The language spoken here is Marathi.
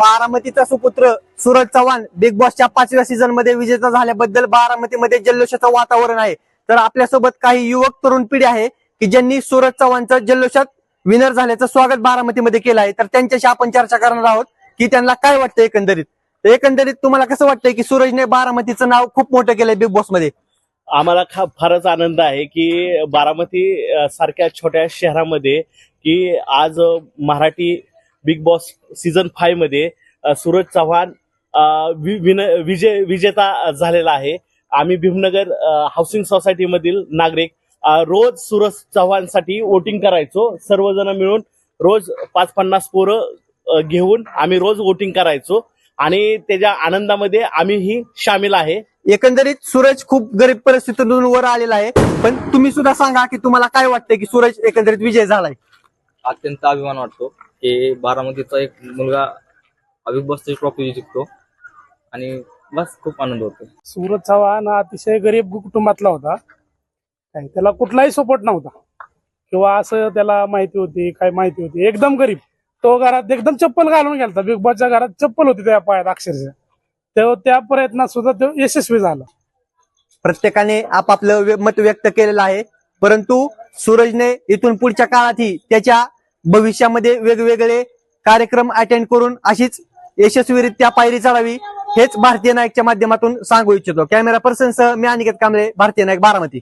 बारामतीचा सुपुत्र सूरज चव्हाण बिग बॉसच्या पाचव्या सीझनमध्ये विजेता झाल्याबद्दल बारामतीमध्ये जल्लोषाचं वातावरण आहे. तर आपल्यासोबत काही युवक तरुण पिढी आहे की ज्यांनी सूरज चव्हाणचं जल्लोषात विनर झाल्याचं स्वागत बारामतीमध्ये केलं आहे. तर त्यांच्याशी आपण चर्चा करणार आहोत की त्यांना काय वाटतं एकंदरीत? तर एकंदरीत तुम्हाला कसं वाटतंय की सूरजने बारामतीचं नाव खूप मोठं केलंय बिग बॉसमध्ये? आम्हाला फारच आनंद आहे की बारामती सारख्या छोट्या शहरामध्ये की आज मराठी बिग बॉस सीझन फायमध्ये सूरज चव्हाण विजय विजेता झालेला आहे. आम्ही भीमनगर हाऊसिंग सोसायटी मधील नागरिक रोज सूरज चव्हाणसाठी वोटिंग करायचो सर्वजण मिळून रोज पाच पन्नास पोरं घेऊन आम्ही रोज वोटिंग करायचो. आणि त्याच्या आनंदामध्ये आम्हीही सामील आहे. एकंदरीत सूरज खूप गरीब परिस्थितीतून वर आलेला आहे. पण तुम्ही सुद्धा सांगा की तुम्हाला काय वाटतंय की सूरज एकंदरीत विजय झालाय? अत्यंत अभिमान वाटतो. की बारामतीचा एक मुलगा बिग बॉसची ट्रॉफी जिंकतो. आणि बस खूप आनंद होतो. सूरज चव्हाण हा अतिशय गरीब कुटुंबातला होता. काय त्याला कुठलाही सपोर्ट नव्हता. किंवा असं त्याला माहिती होती काय माहिती होती. एकदम गरीब. तो घरात एकदम चप्पल घालून गेलता. बिग बॉसच्या घरात चप्पल होती त्या पायात अक्षरशः. तो त्या प्रयत्नात सुद्धा तो यशस्वी झाला. प्रत्येकाने आपापलं व्य- मत व्यक्त केलेलं आहे. परंतु सूरजने इथून पुढच्या काळातही त्याच्या भविष्यामध्ये वेगवेगळे कार्यक्रम अटेंड करून अशीच यशस्वीरित्या पायरी चढावी हेच भारतीय नायकच्या माध्यमातून सांगू इच्छितो. कॅमेरा पर्सन सह मी अनिकेत कांबळे भारतीय नायक बारामती.